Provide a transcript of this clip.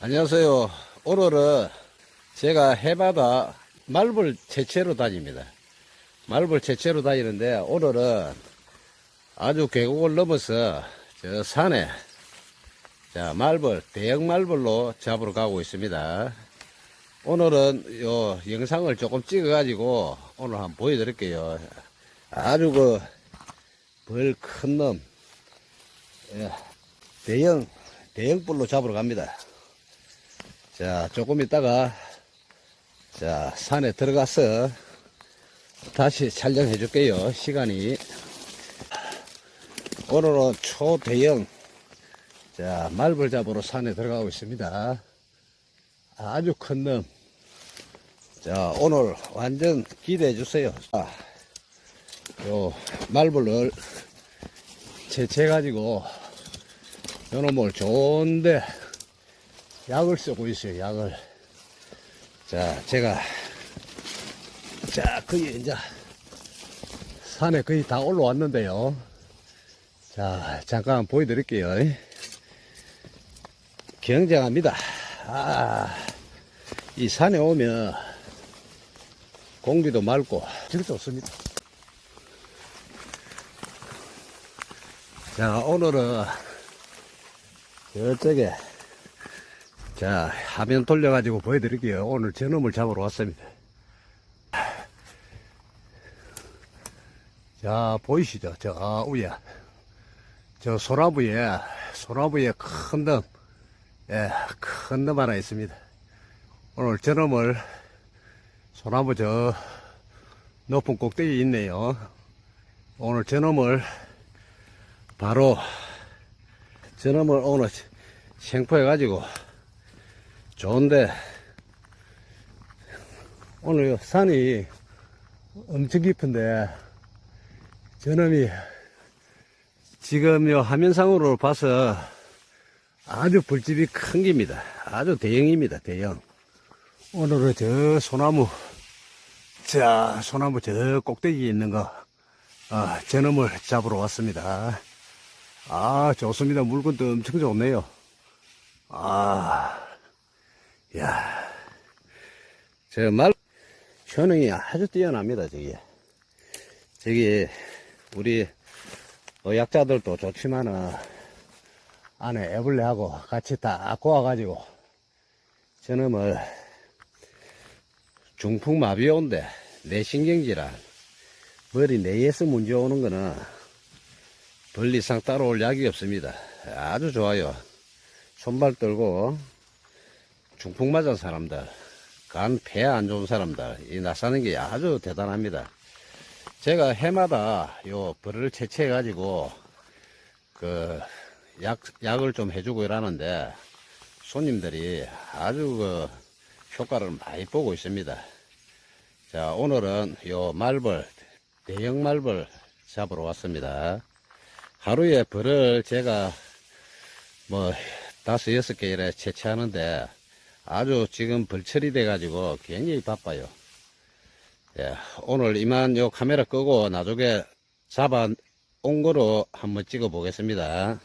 안녕하세요. 오늘은 제가 해마다 말벌 채채로 다닙니다. 말벌 채채로 다니는데 오늘은 아주 계곡을 넘어서 저 산에 자 말벌 대형 말벌로 잡으러 가고 있습니다. 오늘은 요 영상을 조금 찍어 가지고 오늘 한번 보여드릴게요. 아주 그 벌 큰 놈, 예, 대형 대형 뿔로 잡으러 갑니다. 자, 조금 있다가, 자, 산에 들어가서 다시 촬영해 줄게요. 시간이. 오늘은 초대형, 자, 말벌 잡으러 산에 들어가고 있습니다. 아주 큰 놈. 자, 오늘 완전 기대해 주세요. 자, 요 말벌을 채채가지고, 요놈을 좋은데, 약을 쓰고 있어요, 약을. 자, 제가, 자, 거의 이제, 산에 거의 다 올라왔는데요. 자, 잠깐 보여드릴게요. 경쟁합니다. 아, 이 산에 오면 공기도 맑고, 질 좋습니다. 자, 오늘은 저쪽에 자, 화면 돌려가지고 보여드릴게요. 오늘 저놈을 잡으러 왔습니다. 자, 보이시죠? 저 위에. 저 소나무에, 소나무에 큰 놈, 예, 큰 놈 하나 있습니다. 오늘 저놈을 소나무 저 높은 꼭대기에 있네요. 오늘 저놈을 바로 저놈을 오늘 생포해 가지고 좋은데 오늘 요 산이 엄청 깊은데 저놈이 지금 요 화면상으로 봐서 아주 불집이 큰 겁니다. 아주 대형입니다. 대형. 오늘은 저 소나무 자 소나무 저 꼭대기에 있는 거 아, 저놈을 잡으러 왔습니다. 아 좋습니다. 물건도 엄청 좋네요. 아 야, 저 말, 효능이 아주 뛰어납니다, 저기. 저기, 우리, 의학자들도 좋지만은, 안에 애벌레하고 같이 다 꼬아가지고, 저놈을, 중풍마비 온데, 뇌신경질환, 머리 뇌에서 문제 오는 거는, 벌 이상 따라올 약이 없습니다. 아주 좋아요. 손발 떨고, 중풍 맞은 사람들, 간, 폐 안 좋은 사람들, 이 나사는 게 아주 대단합니다. 제가 해마다 요 벌을 채취해가지고, 그, 약, 약을 좀 해주고 이러는데, 손님들이 아주 그, 효과를 많이 보고 있습니다. 자, 오늘은 요 말벌, 대형 말벌 잡으러 왔습니다. 하루에 벌을 제가 뭐, 다섯, 여섯 개 이래 채취하는데, 아주 지금 벌철이 돼가지고 굉장히 바빠요. 예, 오늘 이만 요 카메라 끄고 나중에 잡아 온 거로 한번 찍어 보겠습니다.